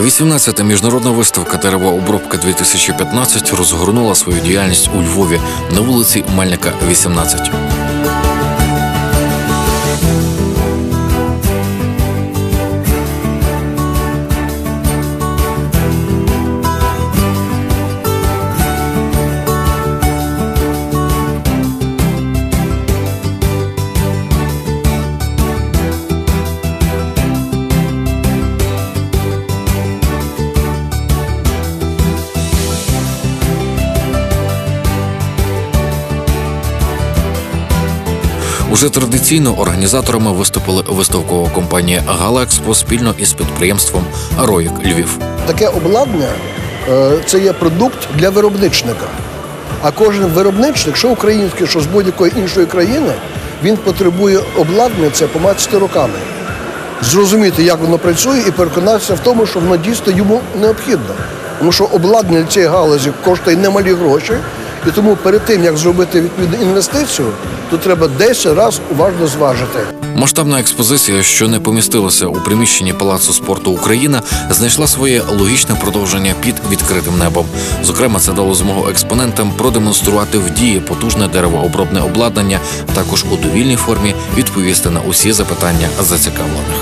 18-та міжнародна виставка Деревообробка 2015 розгорнула свою діяльність у Львові на вулиці Мельника, 18. Уже традиційно організаторами виступили виставкова компанія Галаекспо спільно із підприємством Роїк Львів. Таке обладнання е, це є продукт для виробничника. А кожен виробничник, що український, що з будь-якої іншої країни, він потребує обладнання це помацати руками, зрозуміти, як воно працює, і переконатися в тому, що воно дійсно йому необхідно. Тому що обладнання цієї галузі коштує немалі гроші, і тому перед тим, як зробити відповідну інвестицію, то треба 10 разів уважно зважити. Масштабна експозиція, що не помістилася у приміщенні Палацу спорту Україна, знайшла своє логічне продовження під відкритим небом. Зокрема, це дало змогу експонентам продемонструвати в дії потужне деревообробне обладнання, також у довільній формі відповісти на усі запитання зацікавлених.